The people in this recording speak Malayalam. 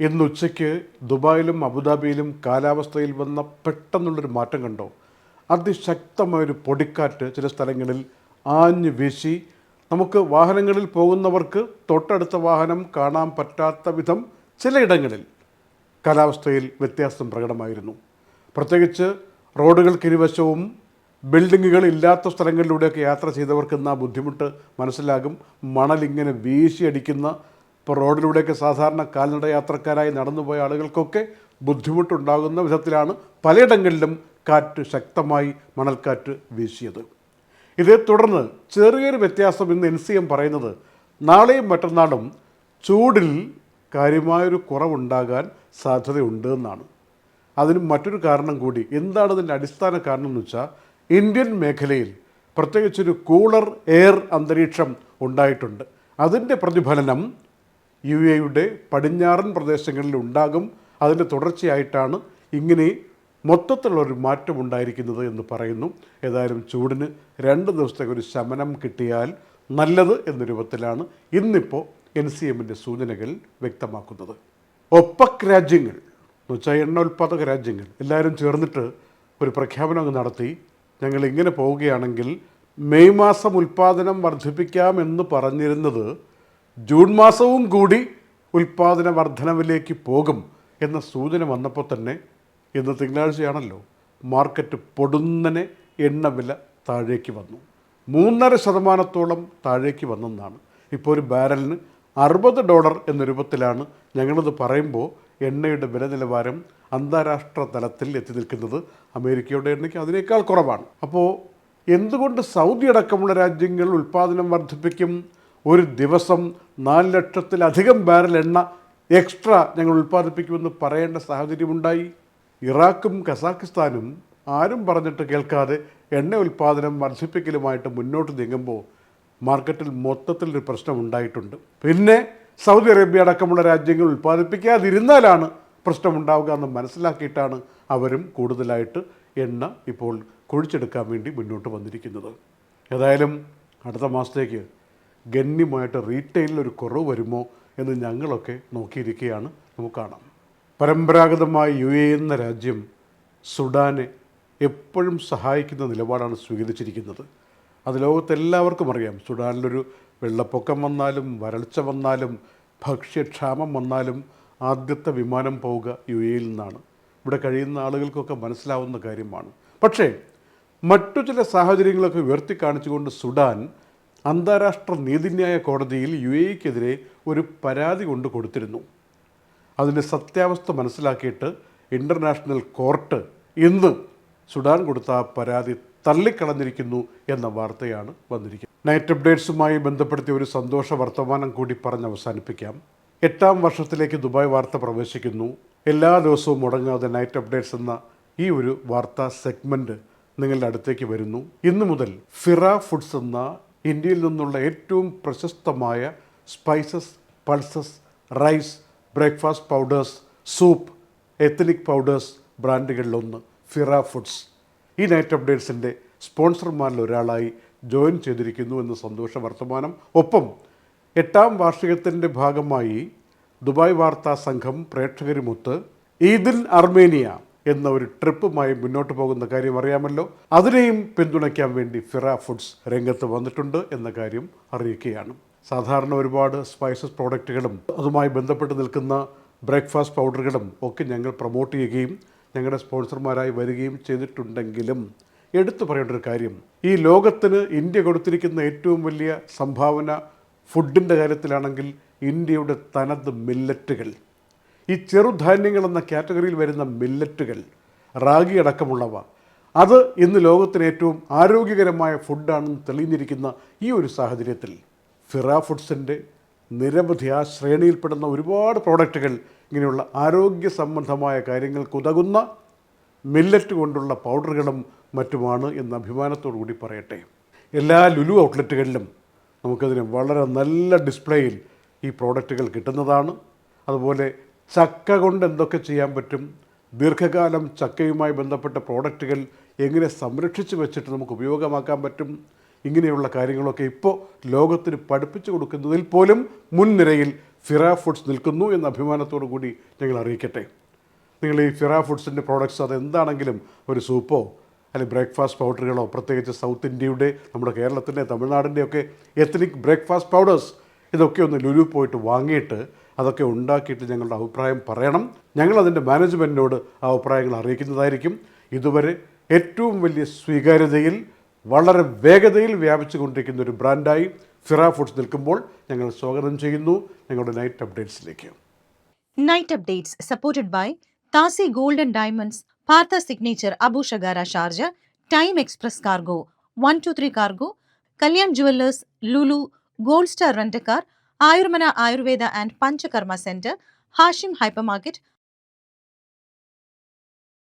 ഇന്ന് ഉച്ചയ്ക്ക് ദുബായിലും അബുദാബിയിലും കാലാവസ്ഥയിൽ വന്ന പെട്ടെന്നുള്ളൊരു മാറ്റം കണ്ടോ? അതിശക്തമായൊരു പൊടിക്കാറ്റ് ചില സ്ഥലങ്ങളിൽ ആഞ്ഞു വീശി. നമുക്ക് വാഹനങ്ങളിൽ പോകുന്നവർക്ക് തൊട്ടടുത്ത വാഹനം കാണാൻ പറ്റാത്ത വിധം ചിലയിടങ്ങളിൽ കാലാവസ്ഥയിൽ വ്യത്യാസം പ്രകടമായിരുന്നു. പ്രത്യേകിച്ച് റോഡുകൾക്കിരുവശവും ബിൽഡിങ്ങുകൾ ഇല്ലാത്ത സ്ഥലങ്ങളിലൂടെയൊക്കെ യാത്ര ചെയ്തവർക്ക് ഇന്ന് ആ ബുദ്ധിമുട്ട്? മനസ്സിലാകും. മണലിങ്ങനെ വീശിയടിക്കുന്ന ഇപ്പോൾ റോഡിലൂടെയൊക്കെ സാധാരണ കാൽനട യാത്രക്കാരായി നടന്നുപോയ ആളുകൾക്കൊക്കെ ബുദ്ധിമുട്ടുണ്ടാകുന്ന വിധത്തിലാണ് പലയിടങ്ങളിലും കാറ്റ് ശക്തമായി മണൽക്കാറ്റ് വീശിയത്. ഇതേ തുടർന്ന് ചെറിയൊരു വ്യത്യാസം ഇന്ന് എൻ സി എം പറയുന്നത് നാളെയും മറ്റന്നാളും ചൂടിൽ കാര്യമായൊരു കുറവുണ്ടാകാൻ സാധ്യതയുണ്ട് എന്നാണ്. അതിന് മറ്റൊരു കാരണം കൂടി എന്താണ് അതിന്റെ അടിസ്ഥാന കാരണം എന്ന് വെച്ചാൽ ഇന്ത്യൻ മേഖലയിൽ പ്രത്യേകിച്ചൊരു കൂളർ എയർ അന്തരീക്ഷം ഉണ്ടായിട്ടുണ്ട്. അതിന്റെ പ്രതിഫലനം യു എയുടെ പടിഞ്ഞാറൻ പ്രദേശങ്ങളിൽ ഉണ്ടാകും. അതിന്റെ തുടർച്ചയായിട്ടാണ് ഇങ്ങനെ മൊത്തത്തിലുള്ളൊരു മാറ്റം ഉണ്ടായിരിക്കുന്നത് എന്ന് പറയുന്നു. ഏതായാലും ചൂടിന് രണ്ട് ദിവസത്തേക്ക് ഒരു ശമനം കിട്ടിയാൽ നല്ലത് എന്ന രൂപത്തിലാണ് ഇന്നിപ്പോൾ എൻ സി എമ്മിന്റെ സൂചനകൾ വ്യക്തമാക്കുന്നത്. ഒപ്പക് രാജ്യങ്ങൾ എന്ന് വെച്ചാൽ എണ്ണ ഉൽപ്പാദക രാജ്യങ്ങൾ എല്ലാവരും ചേർന്നിട്ട് ഒരു പ്രഖ്യാപനം നടത്തി. ഞങ്ങൾ ഇങ്ങനെ പോവുകയാണെങ്കിൽ മെയ് മാസം ഉൽപ്പാദനം വർദ്ധിപ്പിക്കാമെന്ന് പറഞ്ഞിരുന്നത് ജൂൺ മാസവും കൂടി ഉൽപ്പാദന വർധനവിലേക്ക് പോകും എന്ന സൂചന വന്നപ്പോൾ തന്നെ ഇന്ന് തിങ്കളാഴ്ചയാണല്ലോ മാർക്കറ്റ് പൊടുന്നനെ എണ്ണവില താഴേക്ക് വന്നു. മൂന്നര ശതമാനത്തോളം താഴേക്ക് വന്നെന്നാണ്. ഇപ്പോൾ ഒരു ബാരലിന് അറുപത് ഡോളർ എന്ന രൂപത്തിലാണ് ഞങ്ങളിത് പറയുമ്പോൾ എണ്ണയുടെ വില നിലവാരം അന്താരാഷ്ട്ര തലത്തിൽ എത്തി നിൽക്കുന്നത് അമേരിക്കയുടെ എണ്ണയ്ക്ക് അതിനേക്കാൾ കുറവാണ്. അപ്പോൾ എന്തുകൊണ്ട് സൗദി അടക്കമുള്ള രാജ്യങ്ങൾ ഉൽപ്പാദനം വർദ്ധിപ്പിക്കും? ഒരു ദിവസം നാല് ലക്ഷത്തിലധികം ബാരൽ എണ്ണ എക്സ്ട്രാ ഞങ്ങൾ ഉൽപ്പാദിപ്പിക്കുമെന്ന് പറയേണ്ട സാഹചര്യമുണ്ടായി. ഇറാഖും കസാഖിസ്ഥാനും ആരും പറഞ്ഞിട്ട് കേൾക്കാതെ എണ്ണ ഉൽപ്പാദനം വർദ്ധിപ്പിക്കലുമായിട്ട് മുന്നോട്ട് നീങ്ങുമ്പോൾ മാർക്കറ്റിൽ മൊത്തത്തിൽ ഒരു പ്രശ്നം ഉണ്ടായിട്ടുണ്ട് പിന്നെ സൗദി അറേബ്യ അടക്കമുള്ള രാജ്യങ്ങൾ ഉൽപ്പാദിപ്പിക്കാതിരുന്നാലാണ് പ്രശ്നമുണ്ടാവുക എന്ന് മനസ്സിലാക്കിയിട്ടാണ് അവരും കൂടുതലായിട്ട് എണ്ണ ഇപ്പോൾ കുഴിച്ചെടുക്കാൻ വേണ്ടി മുന്നോട്ട് വന്നിരിക്കുന്നത്. ഏതായാലും അടുത്ത മാസത്തേക്ക് ഗണ്യമായിട്ട് റീറ്റെയിലിൽ ഒരു കുറവ് വരുമോ എന്ന് ഞങ്ങളൊക്കെ നോക്കിയിരിക്കുകയാണ്. നമുക്ക് കാണാം. പരമ്പരാഗതമായി യു എ എന്ന രാജ്യം സുഡാനെ എപ്പോഴും സഹായിക്കുന്ന നിലപാടാണ് സ്വീകരിച്ചിരിക്കുന്നത്. അത് ലോകത്തെല്ലാവർക്കും അറിയാം. സുഡാനിലൊരു വെള്ളപ്പൊക്കം വന്നാലും വരൾച്ച വന്നാലും ഭക്ഷ്യക്ഷാമം വന്നാലും ആദ്യത്തെ വിമാനം പോവുക യു എയിൽ നിന്നാണ്. ഇവിടെ കഴിയുന്ന ആളുകൾക്കൊക്കെ മനസ്സിലാവുന്ന കാര്യമാണ്. പക്ഷേ മറ്റു ചില സാഹചര്യങ്ങളൊക്കെ ഉയർത്തി കാണിച്ചുകൊണ്ട് സുഡാൻ അന്താരാഷ്ട്ര നീതിന്യായ കോടതിയിൽ യു എക്കെതിരെ ഒരു പരാതി കൊണ്ട് കൊടുത്തിരുന്നു. അതിന്റെ സത്യാവസ്ഥ മനസ്സിലാക്കിയിട്ട് ഇന്റർനാഷണൽ കോർട്ട് ഇന്ന് സുഡാൻ കൊടുത്ത ആ പരാതി തള്ളിക്കളഞ്ഞിരിക്കുന്നു എന്ന വാർത്തയാണ് വന്നിരിക്കുന്നത്. നൈറ്റ് അപ്ഡേറ്റ്സുമായി ബന്ധപ്പെടുത്തിയ ഒരു സന്തോഷ വർത്തമാനം കൂടി പറഞ്ഞ് അവസാനിപ്പിക്കാം. എട്ടാം വർഷത്തിലേക്ക് ദുബായ് വാർത്ത പ്രവേശിക്കുന്നു. എല്ലാ ദിവസവും മുടങ്ങാതെ നൈറ്റ് അപ്ഡേറ്റ്സ് എന്ന ഈ ഒരു വാർത്താ സെഗ്മെന്റ് നിങ്ങളുടെ അടുത്തേക്ക് വരുന്നു. ഇന്നു മുതൽ ഫിറ ഫുഡ്സ് എന്ന ഇന്ത്യയിൽ നിന്നുള്ള ഏറ്റവും പ്രശസ്തമായ spices pulses rice breakfast powders soup ethnic powders ബ്രാൻഡുകളിലൊന്ന് Fira foods. ഈ നൈറ്റ് അപ്ഡേറ്റ്സിന്റെ സ്പോൺസർമാരിൽ ഒരാളായി ജോയിൻ ചെയ്തിരിക്കുന്നു എന്ന സന്തോഷ വർത്തമാനം. ഒപ്പം എട്ടാം വാർഷികത്തിന്റെ ഭാഗമായി ദുബായ് വാർത്താ സംഘം പ്രേക്ഷകരുമൊത്ത് ഈദിൻ അർമേനിയ എന്ന ഒരു ട്രിപ്പുമായി മുന്നോട്ട് പോകുന്ന കാര്യം അറിയാമല്ലോ. അതിനെയും പിന്തുണയ്ക്കാൻ വേണ്ടി ഫിറ ഫുഡ്സ് രംഗത്ത് വന്നിട്ടുണ്ട് എന്ന കാര്യം അറിയിക്കുകയാണ്. സാധാരണ ഒരുപാട് സ്പൈസസ് പ്രോഡക്റ്റുകളും അതുമായി ബന്ധപ്പെട്ട് നിൽക്കുന്ന ബ്രേക്ക്ഫാസ്റ്റ് പൗഡറുകളും ഒക്കെ ഞങ്ങൾ പ്രൊമോട്ട് ചെയ്യുകയും ഞങ്ങളുടെ സ്പോൺസർമാരായി വരികയും ചെയ്തിട്ടുണ്ടെങ്കിലും എടുത്തു പറയേണ്ട ഒരു കാര്യം ഈ ലോകത്തിന് ഇന്ത്യ കൊടുത്തിരിക്കുന്ന ഏറ്റവും വലിയ സംഭാവന ഫുഡിന്റെ കാര്യത്തിലാണെങ്കിൽ ഇന്ത്യയുടെ തനത് മില്ലറ്റുകൾ ഈ ചെറുധാന്യങ്ങൾ എന്ന കാറ്റഗറിയിൽ വരുന്ന മില്ലറ്റുകൾ റാഗി അടക്കമുള്ളവ അത് ഇന്ന് ലോകത്തിന് ഏറ്റവും ആരോഗ്യകരമായ ഫുഡാണെന്ന് തെളിഞ്ഞിരിക്കുന്ന ഈ ഒരു സാഹചര്യത്തിൽ ഫിറ ഫുഡ്സിന്റെ നിരവധി ആ ശ്രേണിയിൽപ്പെടുന്ന ഒരുപാട് പ്രോഡക്റ്റുകൾ ഇങ്ങനെയുള്ള ആരോഗ്യ സംബന്ധമായ കാര്യങ്ങൾക്കുതകുന്ന മില്ലറ്റ് കൊണ്ടുള്ള പൗഡറുകളും മറ്റുമാണ് എന്ന അഭിമാനത്തോടു കൂടി പറയട്ടെ. എല്ലാ ലുലു ഔട്ട്ലെറ്റുകളിലും നമുക്കതിന് വളരെ നല്ല ഡിസ്പ്ലേയിൽ ഈ പ്രോഡക്റ്റുകൾ കിട്ടുന്നതാണ്. അതുപോലെ ചക്ക കൊണ്ട് എന്തൊക്കെ ചെയ്യാൻ പറ്റും? ദീർഘകാലം ചക്കയുമായി ബന്ധപ്പെട്ട പ്രോഡക്റ്റുകൾ എങ്ങനെ സംരക്ഷിച്ച് വെച്ചിട്ട് നമുക്ക് ഉപയോഗമാക്കാൻ പറ്റും? ഇങ്ങനെയുള്ള കാര്യങ്ങളൊക്കെ ഇപ്പോൾ ലോകത്തിന് പഠിപ്പിച്ചു കൊടുക്കുന്നതിൽ പോലും മുൻനിരയിൽ ഫിറ ഫുഡ്സ് നിൽക്കുന്നു എന്ന അഭിമാനത്തോടു കൂടി ഞങ്ങൾ അറിയിക്കട്ടെ. നിങ്ങൾ ഈ ഫിറ ഫുഡ്സിന്റെ പ്രോഡക്റ്റ്സ് അത് എന്താണെങ്കിലും ഒരു സൂപ്പോ അല്ലെങ്കിൽ ബ്രേക്ക്ഫാസ്റ്റ് പൗഡറുകളോ പ്രത്യേകിച്ച് സൗത്ത് ഇന്ത്യയുടെ നമ്മുടെ കേരളത്തിന്റെ തമിഴ്നാടിന്റെ ഒക്കെ എത്നിക് ബ്രേക്ക്ഫാസ്റ്റ് പൗഡേഴ്സ് ഇതൊക്കെ ഒന്ന് ലുലു പോയിട്ട് വാങ്ങിയിട്ട് അതൊക്കെ ഉണ്ടാക്കിയിട്ട് ഞങ്ങളുടെ അഭിപ്രായം പറയണം. ഞങ്ങൾ അതിന്റെ മാനേജ്മെന്റിനോട് അഭിപ്രായങ്ങൾ അറിയിക്കുന്നതായിരിക്കും. ഇതുവരെ ഏറ്റവും വലിയ സ്വീകാര്യതയിൽ വളരെ വേഗതയിൽ വ്യാപിച്ചു കൊണ്ടിരിക്കുന്ന ഒരു ബ്രാൻഡായി ഫിറ ഫുഡ്സ് നിൽക്കുമ്പോൾ ഞങ്ങൾ സ്വാഗതം ചെയ്യുന്നു ഞങ്ങളുടെ night അപ്ഡേറ്റ്സിലേക്ക്. Night updates supported by Thasi golden diamonds Partha signature Abu Shagara Sharjah time express cargo one two 123 cargo Kalyan jewellers Lulu gold star a Ayurmana Ayurveda and Panchakarma Center, Hashim Hypermarket,